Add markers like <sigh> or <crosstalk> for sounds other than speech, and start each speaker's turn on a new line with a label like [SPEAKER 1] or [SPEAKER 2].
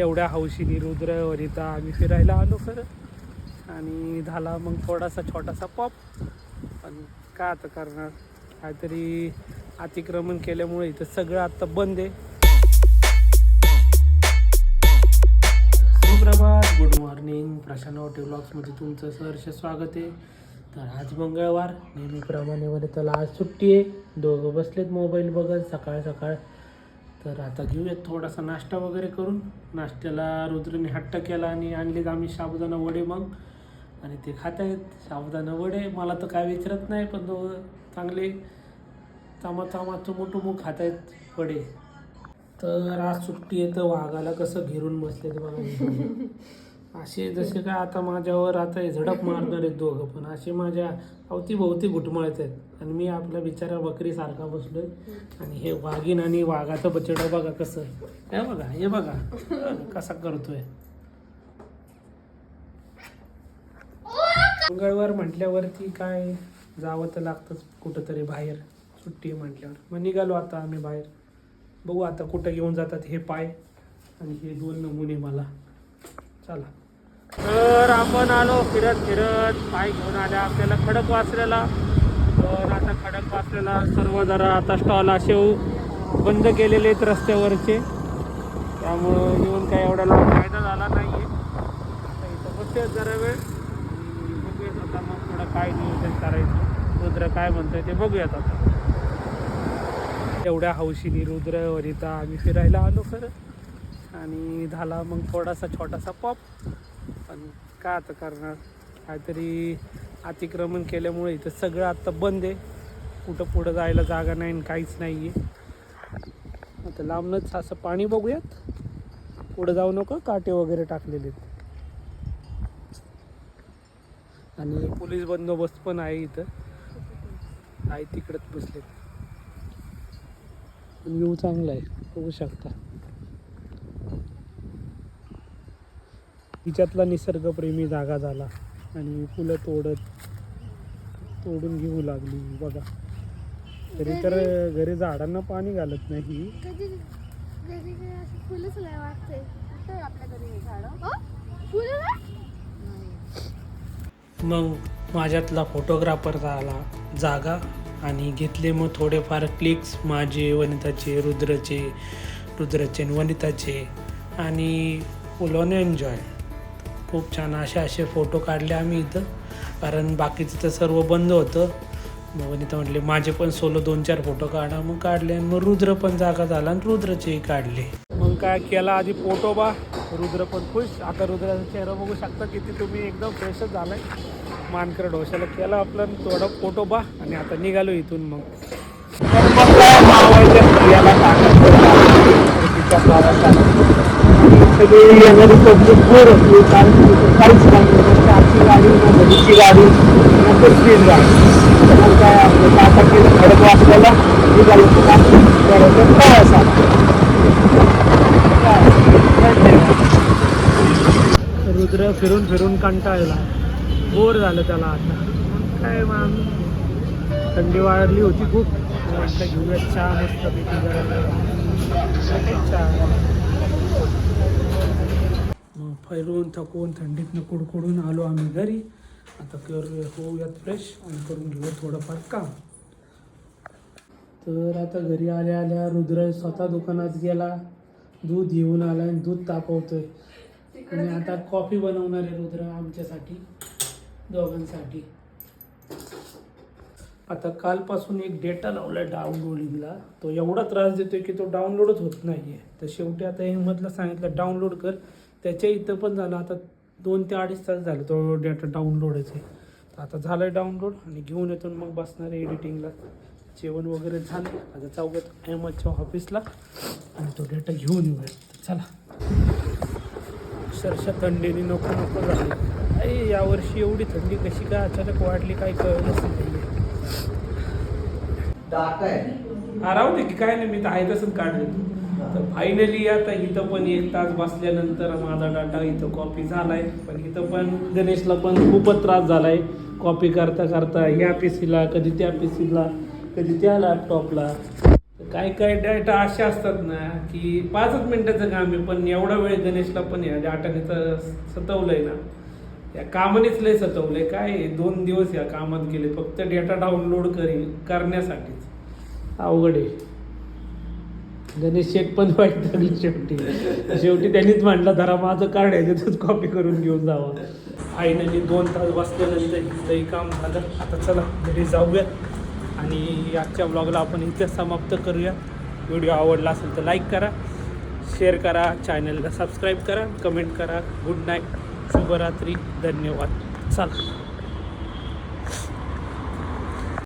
[SPEAKER 1] एवढ्या हौशीने रुद्र वरिता आम्ही फिरायला आलो खरं. आणि झाला मग थोडासा छोटासा पॉप पण काय आता करणार? काहीतरी अतिक्रमण केल्यामुळे इथं सगळं आता बंद आहे. सुप्रभात गुड मॉर्निंग प्रशांत हॉटेल ब्लॉग्समध्ये तुमचं सहर्ष स्वागत आहे. तर आज मंगळवार. नेहमीप्रमाणे मध्ये त्याला आज सुट्टी आहे. दोघं बसलेत मोबाईल बघत. सकाळ सकाळ तर आता घेऊयात थोडासा नाश्ता वगैरे करून. नाश्त्याला रुद्रने हट्ट केला आणि आणलेत आम्ही साबुदाणा वडे मग. आणि ते खात आहेत साबुदाणा वडे मला तर काय विचारत नाही पण दोघं चांगले चामा चामा चुमू खात आहेत वडे. तर आज सुट्टी आहे तर वाघाला कसं घेरून बसले ते <laughs> असे जसे काय आता माझ्यावर आता हे झडप मारणार आहेत दोघं पण असे माझ्या अवतीभोवती घुटमळत आहेत. आणि मी आपल्या बिचारा बकरीसारखा बसलोय. आणि हे वाघीन आणि वाघाचं बचडं बघा कसं. हे बघा हे बघा. कसा करतोय. मंगळवार म्हटल्यावरती काय जावं तर लागतंच कुठंतरी बाहेर. सुट्टी म्हटल्यावर. मग निघालो आता आम्ही बाहेर. बघू आता कुठं घेऊन जातात हे पाय. आणि हे दोन नमुने मला. चला. तर आपण आलो फिरत फिरत पाय घेऊन आल्या आपल्याला खडक वाचलेला. तर आता खडक वाचलेला सर्व जरा आता स्टॉल असे बंद केलेले आहेत रस्त्यावरचे. त्यामुळं येऊन काय एवढा लाभ फायदा झाला नाही आहे इथं बसते जरा वेळ. बघूयात आता मग थोडं काय नियोजन करायचं. रुद्र काय म्हणतोय ते बघूयात आता. एवढ्या हौशीनी रुद्र वरिता आम्ही फिरायला आलो खरं. आणि झाला मग थोडासा छोटासा पॉप पण काय आता करणार? काहीतरी अतिक्रमण केल्यामुळे इथं सगळं आत्ता बंद आहे. कुठं पुढं जायला जागा नाही आणि काहीच नाही आहे आता लांबनच असं पाणी बघूयात. पुढं जाऊ नको काटे वगैरे टाकलेले आणि पोलीस बंदोबस्त पण आहे इथं. आहे तिकडंच बसलेत. व्ह्यू चांगला आहे बघू शकता. हिच्यातला निसर्गप्रेमी जागा झाला आणि फुलं तोडत तोडून घेऊ लागली. बघा. तरी तर घरी झाडांना पाणी घालत नाही.
[SPEAKER 2] कधी घरी काही असं फुलंच नाही वाटते कुठे आपल्या घरी झाड. फुलं नाही?
[SPEAKER 1] मग माझ्यातला फोटोग्राफर झाला जागा आणि घेतले मग थोडेफार क्लिक्स माझे वनिताचे रुद्रचे रुद्रचे आणि वनिताचे. आणि फुलोने एन्जॉय खूप छान असे असे फोटो काढले आम्ही इथं. कारण बाकीचं तर सर्व बंद होतं. मग इथं म्हटले माझे पण सोलो दोन चार फोटो काढा. मग काढले आणि मग रुद्र पण जागा झाला आणि रुद्रचेही काढले. मग काय केला आधी फोटो बा. रुद्र पण खुश. आता रुद्राचा चेहरा बघू शकता किती तुम्ही एकदम फ्रेशच झालाय. मानकर डोशाला केला आपलं थोडा फोटो बा. आणि आता निघालो इथून मग तर मग काय मावळत्या स्त्रियाला सांगायचं तिच्या प्रवासात सगळी येणारी पब्लिक बोर असली कारण काहीच नाही ना गाडी ना घरीची गाडी ना कसलीच गाडी काय आपलं आता केलं खडक वाचलेला निघालो पुन्हा करायचं प्रवासाला रुद्र फिरून फिरून कंटाळला. बोर झालं त्याला आता. काय मग थंडी वाढली होती खूप. म्हटलं घेऊया चहा मस्त पैकी जरा चहा मग फिरून थकून थंडीतनं कुडकुडून आलो आम्ही घरी. आता करूया होऊयात फ्रेश आणि करून घेऊया थोडंफार काम. तर आता घरी आल्या आल्या रुद्र स्वतः दुकानात गेला. दूध घेऊन आला आणि दूध तापवतोय. आणि आता कॉफी बनवणार आहे रुद्र आमच्यासाठी दोघांसाठी. आता कालपासून एक डेटा लावला डाउनलोडिंगला तो एवढा त्रास देतोय की तो डाउनलोडच होत नाही आहे तर शेवटी आता हिमतला सांगितलं डाउनलोड कर. त्याच्या इथं पण झालं. आता दोन ते अडीच तास झाले तो डेटा डाउनलोडच आहे तर आता झालं आहे डाउनलोड आणि घेऊन येतो मग बसणार आहे एडिटिंगला जेवण वगैरे झालं. आता चौघात अहमदच्या ऑफिसला आणि तो डेटा घेऊन येऊया. चला. अक्षरशः थंडीने नको नको झाली. अरे यावर्षी एवढी थंडी कशी काय अचानक वाढली काय कळलंच नाही हा राहू दे की काय नाही मी तर आहे तसंच काढले तर फायनली आता इथं पण एक तास बसल्यानंतर माझा डाटा इथं कॉपी झालाय. पण इथं पण गणेशला पण खूपच त्रास झालाय. कॉपी करता करता ह्या पी सीला कधी त्या पी सीला कधी त्या लॅपटॉपला काय काय डाटा असे असतात ना की पाचच मिनटाचं काम आहे पण एवढा वेळ गणेशला पण या डाटाने तर सतवलंय ना. या कामानेच लय सतवलंय. काय आहे, दोन दिवस या कामात गेले फक्त डेटा डाउनलोड करी करण्यासाठीच. अवघड आहे. गणेश शेठ पण वाईट झाली शेवटी. शेवटी त्यांनीच म्हटलं धरा माझं कार्ड आहे त्याच कॉपी करून घेऊन जावा. फायनली दोन तास बसल्यानंतर इथंही काम झालं. आता चला घरी जाऊया. आणि आजच्या ब्लॉगला आपण इथे समाप्त करूया. व्हिडिओ आवडला असेल तर लाईक करा शेअर करा चॅनलला सबस्क्राईब करा कमेंट करा. गुड नाईट शुभरात्री. धन्यवाद. चला.